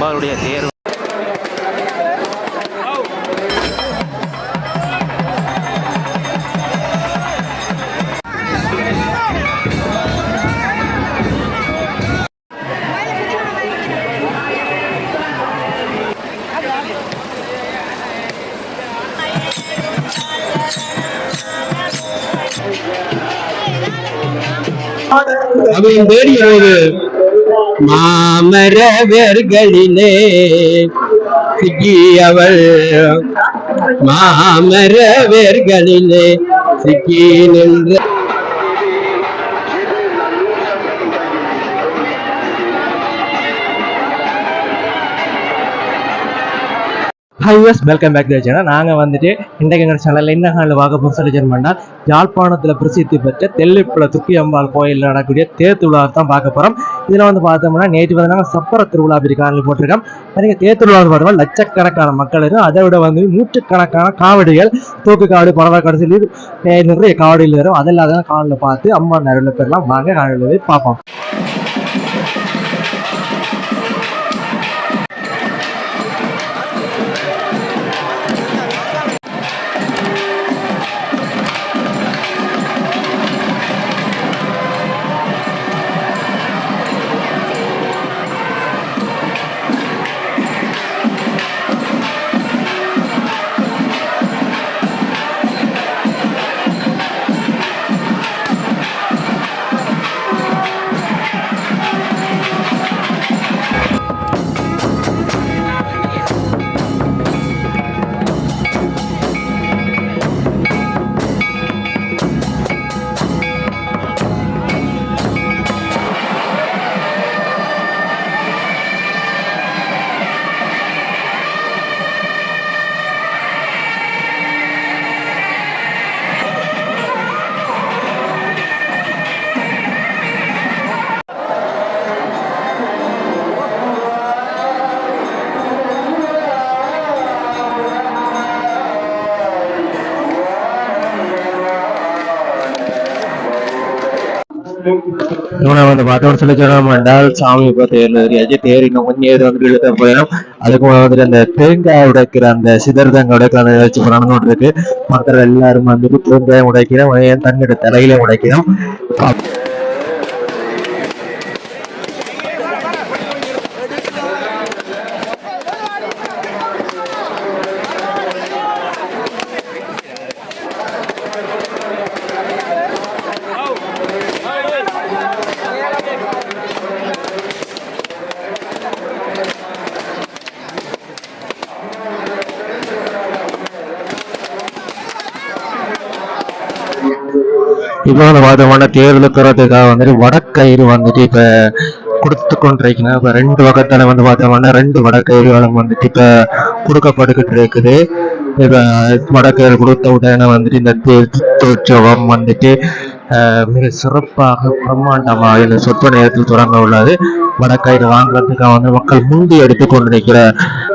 இப்போ வந்துட்டு அம்பாளுடைய தேடி ஒரு மாமரவர்களிலே சிக்கியவள். மாமரவர்களிலே சிக்கி நின்ற ஹைவஸ் வெல்கம் பேக் டு சேனல் நாங்கள் வந்துட்டு இன்றைக்கு எங்கள் சேனலில் என்ன காலில் பார்க்க போகிறோம் சொல்லி பண்ணால் யாழ்ப்பாணத்தில் பிரசித்தி பெற்ற தெல்லிப்புல துப்பி அம்பாள் கோயிலில் நடக்கக்கூடிய தேர் திருவிழா தான் பார்க்க போகிறோம் இதில் வந்து பார்த்தோம்னா நேற்று வந்து நாங்கள் சப்பர திருவிழா அப்படி காலில் போட்டிருக்கோம். நிறைய தேர் திருவிழா பார்த்தோம்னா லட்சக்கணக்கான மக்கள் இருக்கும் அதை விட வந்து நூற்றுக்கணக்கான காவடிகள் தூக்கு காவடி பறவை காடு சொல்லி நிறைய காவடிகள் வரும். அதெல்லாம் தான் காலில் பார்த்து அம்மா நிறைய பேர்லாம் வாங்க காலையில் போய் பார்ப்போம். இவனை வந்து பார்த்தோம்னு சொல்லி சொன்னோம் என்றால் சாமி இப்போ தேர் ஏறியாச்சு தேர் இன்னும் கொஞ்சம் ஏறி வந்து இழுத்த போயிடும் அதுக்கு வந்துட்டு அந்த தேங்காய் உடைக்கிற அந்த சிதறு உடைக்கிற அந்த வச்சு நடந்துட்டு இருக்கு மக்கள் எல்லாரும் வந்துட்டு தேங்காய் உடைக்கிறோம் ஏன் தண்ணீர் தலையில உடைக்கிறோம் விவாதவாதமான வந்து வந்துட்டு வடக்கயிறு வந்துட்டு இப்போ கொடுத்து கொண்டிருக்கணும் இப்போ ரெண்டு பக்கத்துல வந்து பார்த்தோம்னா ரெண்டு வடக்கயிறுகளும் வந்துட்டு இப்போ கொடுக்கப்பட்டுக்கிட்டு இருக்குது. இப்போ வடக்கயிறு கொடுத்த உடனே வந்துட்டு இந்த தேர் வந்துட்டு மிக சிறப்பாக பிரம்மாண்டமாக இந்த சொற்ப நேரத்தில் தொடங்க உள்ளது. வடக்கயிறு வாங்குறதுக்காக வந்து மக்கள் முந்தி எடுத்து கொண்டிருக்கிற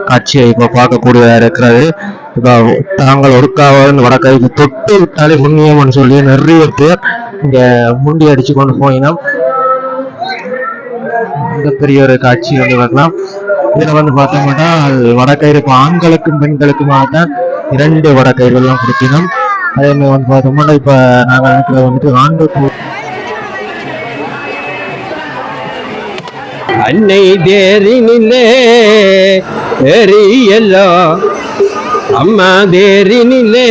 காட்சியை இப்போ பார்க்கக்கூடியதாக இருக்கிறது. இப்போ தாங்கள் ஒருக்காவது வடக்கை தொட்டு விட்டாலே புண்ணியம்னு சொல்லி நிறைய பேர் இங்க முண்டி அடிச்சு கொண்டு போயினோம். மிகப்பெரிய ஒரு காட்சி வந்து பார்க்கலாம். இதில் வந்து பார்த்தோம்னா வடக்கயிறு இப்போ ஆண்களுக்கும் பெண்களுக்குமாக தான் இரண்டு வடக்கயிறுலாம் கொடுக்கணும் அதே மாதிரி வந்து பார்த்தோம்னா இப்ப நாங்கள் நினைக்கிறது வந்துட்டு ஆண்களுக்கு அன்னை தேரினிலே எரியல்லோ அம்மா தேரினிலே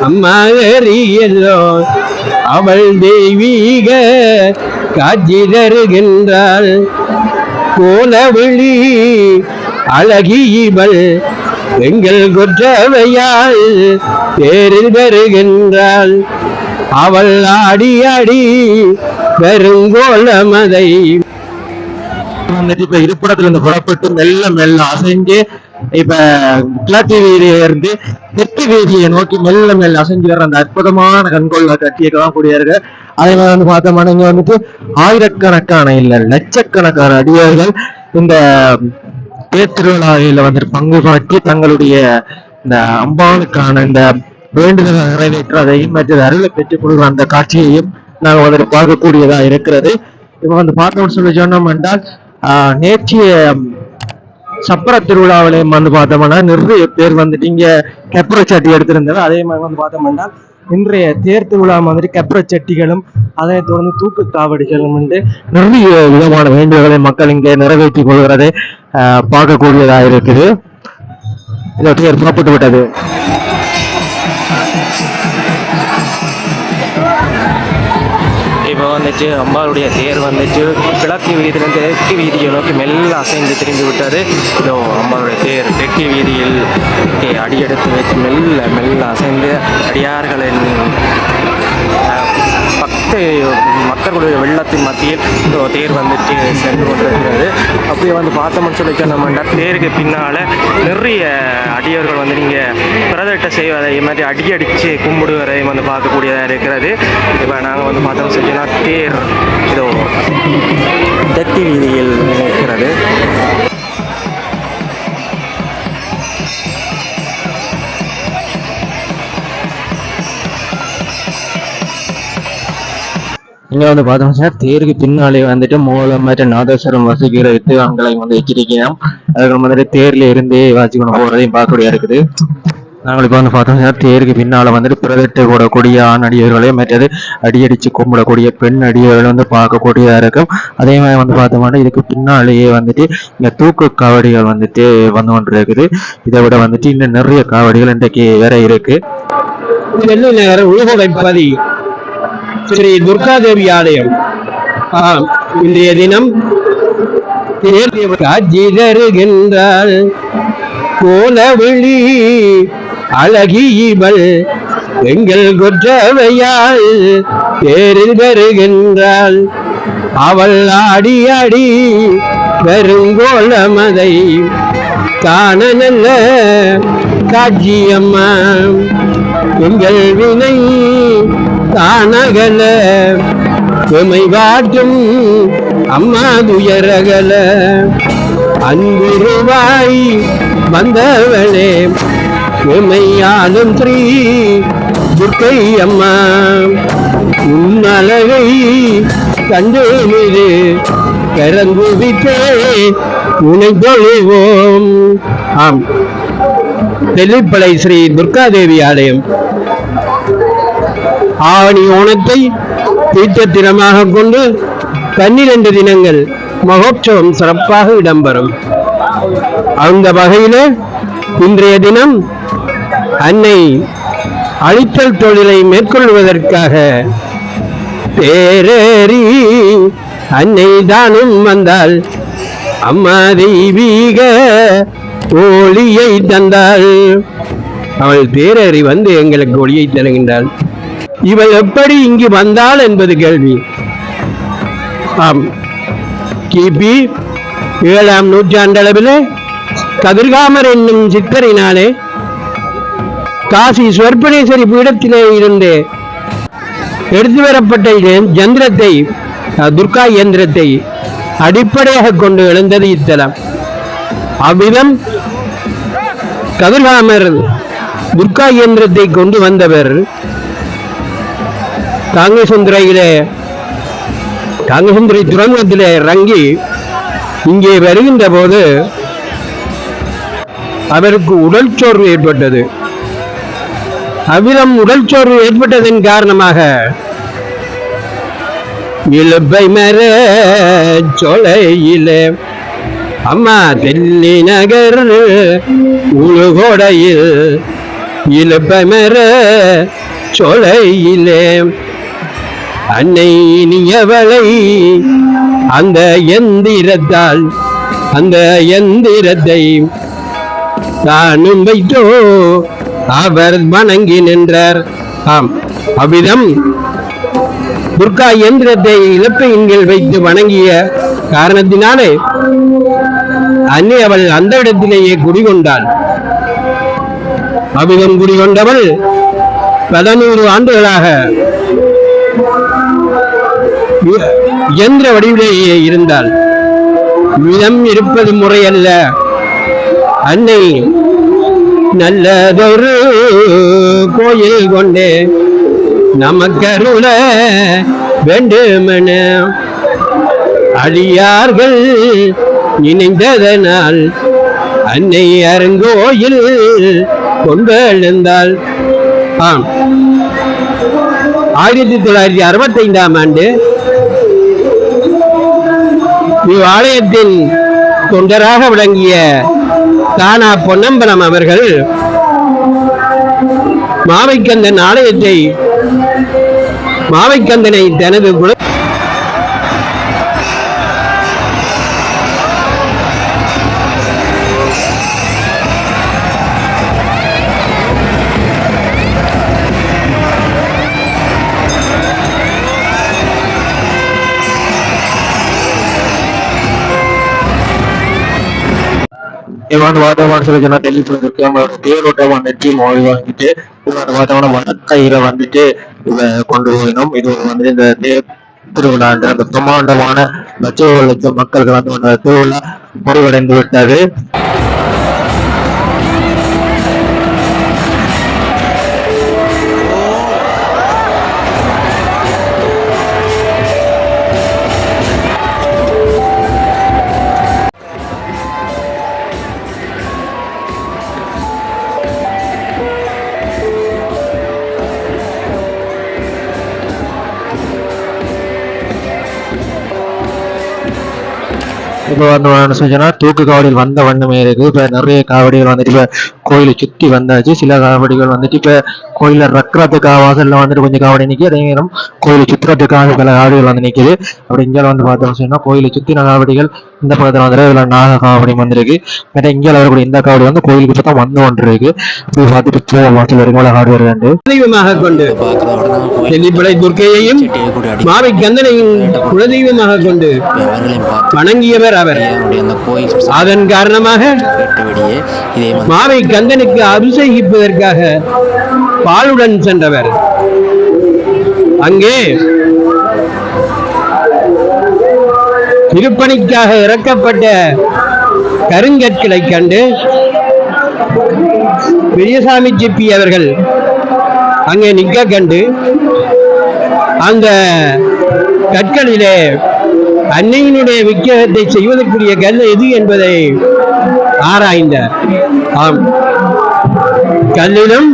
அம்மா எரியல்லோ அவள் தெய்வீக காட்சி தருகின்றாள் கோலவிழி அழகியவள் எங்கள் குற்றவையால் தேரில் வருகின்றாள். அவள் ஆடி ஆடி பெருங்கோலமதை வந்துட்டு இப்ப இருப்பிடத்துல இருந்து புறப்பட்டு மெல்ல மெல்ல அசைஞ்சு இப்ப கிழக்கு வீதியை இருந்து தெற்கு வீதியை நோக்கி மெல்ல மெல்ல அசைஞ்சு வர்ற அந்த அற்புதமான கண்கொள்ள காட்சியை காணக்கூடிய அதே மாதிரி வந்து பார்த்தோம்னா இங்க வந்துட்டு ஆயிரக்கணக்கான இல்ல லட்சக்கணக்கான அடியார்கள் இந்த தேர் வந்துட்டு பங்கு பற்றி தங்களுடைய இந்த அம்பாளுக்கான இந்த வேண்டுதலை நிறைவேற்றுவதையும் மற்ற அருளை பெற்றுக் கொள்கிற அந்த காட்சியையும் நாங்கள் வந்துட்டு பார்க்கக்கூடியதா இருக்கிறது. இப்போ வந்து பார்த்தோம்னு சொல்லி சொன்னோம் என்றால் நேற்றைய சப்பர திருவிழாவிலையும் வந்து பார்த்தோம்னா நிறைய பேர் வந்துட்டு இங்க கெப்பர சட்டி எடுத்திருந்தாங்க அதே மாதிரி வந்து பார்த்தோம்னா இன்றைய தேர் திருவிழா மாதிரி கெப்பர சட்டிகளும் அதை தொடர்ந்து தூக்கு காவடிகளும் வந்து நிறைய விதமான வேண்டுகோளை மக்கள் இங்கே நிறைவேற்றிக் கொள்கிறதை பார்க்கக்கூடியதாக இருக்குது. இதோ புறப்பட்டு விட்டது. வந்துச்சு அம்பாளுடைய தேர் வந்துச்சு. கிழக்கு வீதியிலிருந்து தெற்கு வீதியை நோக்கி மெல்ல அசைந்து திரிந்து விட்டது இதோ அம்பாளுடைய தேர் தெற்கு வீதியில் அடியெடுத்து வைத்து மெல்ல மெல்ல அசைந்து அடியார்களின் அஹ், மக்களுடைய வெள்ளத்தின் மத்தியில் தேர் வந்துட்டு சென்று கொண்டிருக்கிறது. அப்படியே வந்து பார்த்தோம்னு சொல்லி சொன்னோம்னா தேருக்கு பின்னால் நிறைய அடியவர்கள் வந்து நீங்கள் பிரதட்ட செய்வதை மாதிரி அடி அடித்து கும்பிடுவதையும் வந்து பார்க்கக்கூடியதாக இருக்கிறது. இப்போ நாங்கள் வந்து பார்த்தோம்னு சொல்லினா தேர் இதோ. தத்தி வீதியில் இருக்கிறது இங்க வந்து பார்த்தோம்னா தேருக்கு பின்னாலே வந்துட்டு மூலம் மாதிரி நாதஸ்வரம் வசிக்கிற வித்துவான்களை வந்து வச்சிருக்கிறோம் அதுக்கு வந்துட்டு தேர்ல இருந்தே வாசிக்கணும் போறதையும் பார்க்கக்கூடிய இருக்குது. நாங்கள் இப்போ வந்து பார்த்தோம்னா தேருக்கு பின்னால வந்துட்டு பிரதட்டு கூடக்கூடிய ஆண் அடியவர்களையும் மற்றது அடியடிச்சு கும்பிடக்கூடிய பெண் அடியவர்கள் வந்து பார்க்கக்கூடியதாக இருக்கும். அதே மாதிரி வந்து பார்த்தோம்னா இதுக்கு பின்னாலேயே வந்துட்டு இந்த தூக்கு காவடிகள் வந்துட்டு வந்து கொண்டு இருக்குது இதை விட வந்துட்டு இன்னும் நிறைய காவடிகள் இன்றைக்கு வேற இருக்கு. வேற நகர் உலகோடைப்பதி ஸ்ரீ துர்காதேவி ஆலயம். இன்றைய தினம் தேர் காட்சி தருகின்றாள். கோலவிழி அழகி எங்கள் கொற்றவையாள் பேரில் வருகின்றாள். அவள் ஆடி ஆடி பெருங்கோளமதை காண நல்ல காட்சியம்மா. எங்கள் வினை அனகல எமை வாட்டும் அம்மா துயரகல அன்புருவாய் வந்தவளே எமையாலும் ஸ்ரீ துர்க்கை அம்மா. உன் அழகை கண்டேமிரு கரங்குவித்தே உனை தொழுவோம் ஆம். தெல்லிப்பளை ஸ்ரீ துர்காதேவி ஆலயம். ஆவணி ஓணத்தை தீர்த்தத்திரமாக கொண்டு பன்னிரண்டு தினங்கள் மகோற்சவம் சிறப்பாக இடம்பெறும். அந்த வகையில் இன்றைய தினம் அன்னை அழித்தல் தொழிலை மேற்கொள்வதற்காக பேரேறி அன்னை தானும் வந்தாள். அம்மா தெய்வீக ஒளியை தந்தாள். அவள் பேரறி வந்து எங்களுக்கு ஒளியை தருகின்றாள். இவள் எப்படி இங்கு வந்தாள் என்பது கேள்வி. ஆம். கிபி ஏழாம் நூற்றாண்டளவில் கதிர்காமர் என்னும் சித்தரினாலே காசி சொற்பனேஸ்வரி பீடத்திலே இருந்து எடுத்து வரப்பட்ட யந்திரத்தை அஹ், துர்கா இயந்திரத்தை அடிப்படையாக கொண்டு எழுந்தது இத்தலம். அவ்விதம் கதிர்காமர் துர்கா இயந்திரத்தை கொண்டு வந்தவர் காங்கேசுந்துறையிலே காங்கேசுந்துறை துறைமுகத்திலே இறங்கி இங்கே வருகின்ற போது அவருக்கு உடல் சோர்வு ஏற்பட்டது. அவ்விதம் உடல் சோர்வு ஏற்பட்டதன் காரணமாக இழுப்பை மர சொலையில் அம்மா தெல்லி நகர் உழுகோடையில் இழுப்பை மர சொலையிலே அன்னை நீயவளை அந்த எந்திரத்தால் அந்த எந்திரத்தை தானும் வைத்தோ அவர் வணங்கி நின்றார். ஆம் அவ்விதம் துர்கா இயந்திரத்தை இழப்பையின்கள் வைத்து வணங்கிய காரணத்தினாலே அன்னை அவள் அந்த இடத்திலேயே குடிகொண்டாள். அவ்விதம் குடிகொண்டவள் பதினூறு ஆண்டுகளாக இயந்திர வடிவிலேயே இருந்தால் விதம் இருப்பது முறையல்ல. அன்னை நல்லதொரு கோயில் கொண்டு நமக்கருள வேண்டுமென அடியார்கள் நினைந்ததனால் அன்னை அருங்கோயில் கொண்டு கொண்டெழுந்தாள். ஆம். ஆயிரத்தி தொள்ளாயிரத்தி அறுபத்தைந்தாம் ஆண்டு இவ்வாலயத்தின் தொண்டராக விளங்கிய தானா பொன்னம்பலம் அவர்கள் மாவைக்கந்தன் ஆலயத்தை மாவைக்கந்தனை தனது குல இவன் வாதமான சில ஜன தெளிப்பதற்கு அவங்களோட தேரோட்டம் வந்துட்டு மொழி வாங்கிட்டு இவன் வாதமான வடக்கயிறை வந்துட்டு இவ கொண்டு போயினோம் இது ஒரு வந்து இந்த தேர் திருவிழா அந்த பிரம்மாண்டமான லட்சம் லட்சம் மக்கள் கலந்து கொண்ட திருவிழா முடிவடைந்து விட்டது இப்போ வந்து என்ன தூக்கு காவடியில் வந்த வண்ணமே இருக்கு இப்ப நிறைய காவடிகள் வந்துட்டு இப்ப கோயிலை சுத்தி வந்தாச்சு. சில காவடிகள் வந்துட்டு இப்ப கோயில ரக்கிறதுக்காக வாசல்ல வந்துட்டு கொஞ்சம் காவடி நிக்கி அதே நேரம் கோயிலை சுத்துறதுக்காக சில காவடிகள் வந்து நிக்குது. அப்படி இங்க வந்து பார்த்தோம் சொன்னா கோயிலை சுத்தின காவடிகள் இந்த பக்கத்துல வந்துட்டு இதுல நாக காவடி வந்திருக்கு மற்ற இங்க வரக்கூடிய இந்த காவடி வந்து கோயிலுக்கு இப்ப தான் வந்து கொண்டு இருக்கு. இப்படி பார்த்துட்டு போக வாசல் வரைக்கும் காவடி வருது தெய்வமாக கொண்டு தெல்லிப்படை துர்க்கையையும் மாவை கந்தனையும் குலதெய்வமாக கொண்டு வணங்கியவர் அவர். அவருடைய அந்த கோயில் அதன் காரணமாக கேட்டபடியே இதே மாதிரி அபிஷேகிப்பதற்காக பாலுடன் சென்றவர். அங்கே திருப்பணிக்காக இறக்கப்பட்ட கருங்கற்களை கண்டு பெரியசாமி சிப்பி அவர்கள் அங்கே நிற்க கண்டு அந்த கற்களிலே அன்னையினுடைய விக்கிரகத்தை செய்வதற்குரிய கல் எது என்பதை ஆராய்ந்தார். ஆம். கல்லிலும்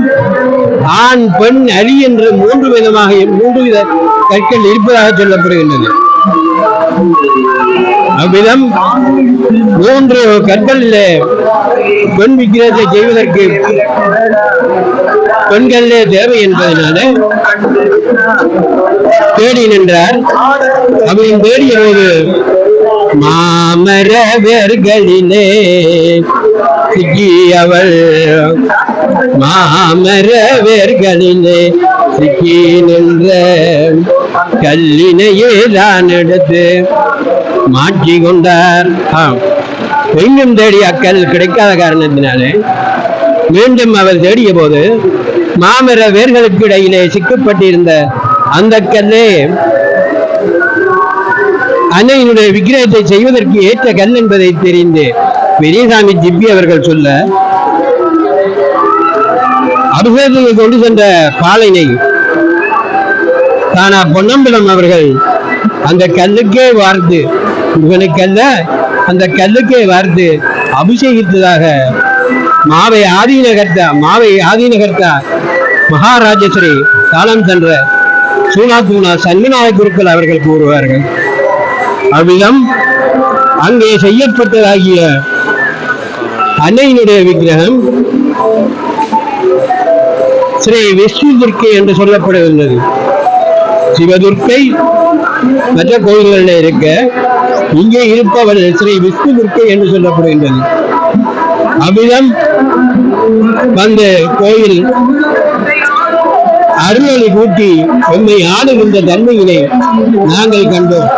ஆண் பெண் அலி என்று மூன்று விதமாக மூன்று வித கற்கள் இருப்பதாக சொல்லப்படுகின்றது அவ்விதம் மூன்று கற்களிலே பெண் விக்கிரத்தை செய்வதற்கு பெண்களே தேவை என்பதனால தேடி நின்றார். அவன் தேடிய போது மாமரவர்களிலே சிக்கியவள். மாமர வேர்களிலே சிக்கி நின்ற கல்லினையே தான் எடுத்து மாற்றி கொண்டார். ஆம் எங்கும் தேடிய அக்கல் கிடைக்காத காரணத்தினாலே மீண்டும் அவர் தேடிய போது மாமர வேர்களுக்கு இடையிலே சிக்கப்பட்டிருந்த அந்த கல்லே அன்னையினுடைய விக்கிரகத்தை செய்வதற்கு ஏற்ற கல் என்பதை தெரிந்து பெரியசாமி ஜிப்பி அவர்கள் சொல்ல அபிஷேகத்துக்கு கொண்டு சென்ற பாலைனை தானா பொன்னம்பலம் அவர்கள் அந்த கல்லுக்கே வார்த்து இவனுக்கல்ல அந்த கல்லுக்கே வார்த்து அபிஷேகித்ததாக மாவை ஆதீனகர்த்தா மாவை ஆதீனகர்த்தா மகாராஜஸ்ரீ காலம் சென்ற சூனா சூனா சன்மிநாய குருக்கள் அவர்கள் கூறுவார்கள். அவ்விதம் அங்கே செய்யப்பட்டதாகிய அன்னையினுடைய விக்கிரகம் ஸ்ரீ விஷ்ணு துர்க்கை என்று சொல்லப்படுகின்றது. சிவதுர்க்கை மற்ற கோயில்களில் இருக்க இங்கே இருப்பவர் ஸ்ரீ விஷ்ணு துர்க்கை என்று சொல்லப்படுகின்றது. அவ்விதம் அந்த கோயில் அருளை கூட்டி உண்மை ஆடுகின்ற தன்மையினை நாங்கள் கண்டோம்.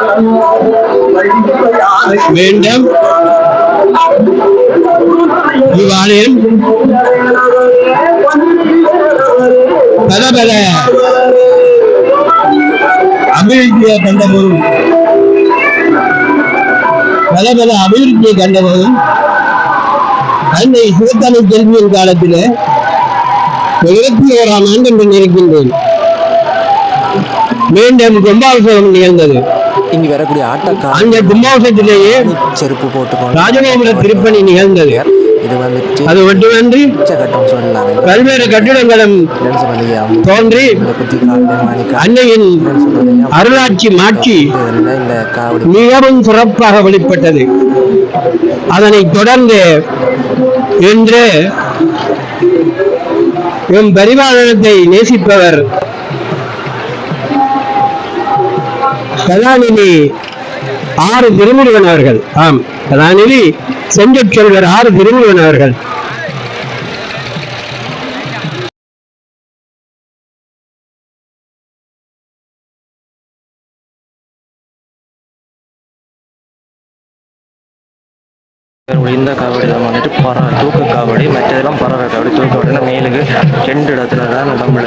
வேண்டும். இவ்வாலயம் பல பல. அபிவிருத்தியை கண்டபோதும். பல பல அபிவிருத்தியை கண்டபோதும். அன்னை சிவத்தனை செல்வியின் காலத்திலே இருபத்தி ஓராம் ஆண்டு என்று நினைக்கின்றேன். மீண்டும் கும்பாபிஷேகம் நிகழ்ந்தது. இங்கு வரக்கூடிய ஆட்டக்கார அந்த கும்பாபிஷத்திலேயே செருப்பு போட்டுக்கொண்டு ராஜகோபுர திருப்பணி நிகழ்ந்தது. இது வந்துட்டு அது மட்டுமின்றி உச்சகட்டம் சொல்லலாம் பல்வேறு கட்டிடங்களும் தோன்றி அன்னையின் அருளாட்சி காவடி மிகவும் சிறப்பாக வெளிப்பட்டது அதனைத் தொடர்ந்து இன்று எம் பரிபாலனத்தை நேசிப்பவர் கலாநிதி ஆறு திருமுருகன் அவர்கள் ஆம் கலாநிதி செஞ்சொற் ஆறு திருமுருகன் அவர்கள் தூக்கு மற்றதெல்லாம் பரவாயில்ல. அப்படி தூக்க உடனே மேலுக்கு ரெண்டு இடத்துல தான் நம்மள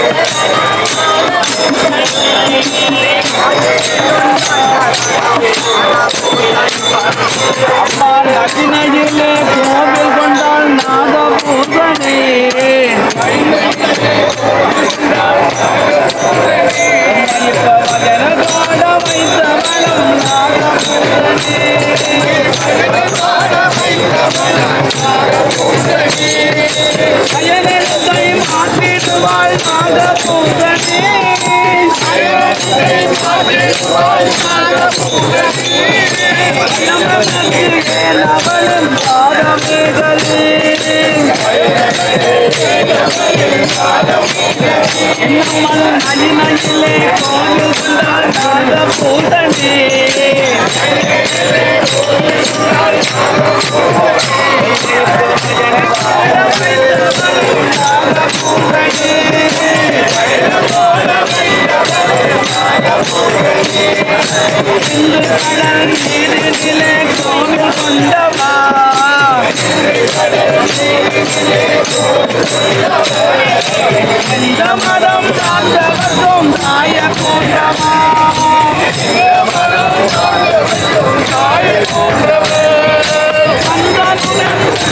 மாற்றிடுவாள் நாகபூதனே அவளும் பாதமேகளே நம்மளும் நதிநதியிலே கோவில் கொண்டால்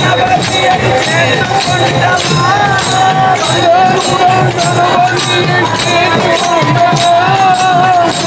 நாகபூதனே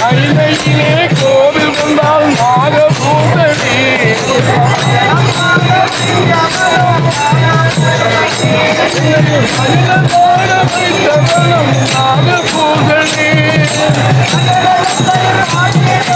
கடல் நீரிலே கோவில் கொண்டவா எந்த மதம் சார்ந்தவர்க்கும் தாய கூட்டமா கைலையிலே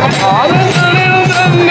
கொண்டால் நாகபூதனே அன்னதோட வைத்தவனம்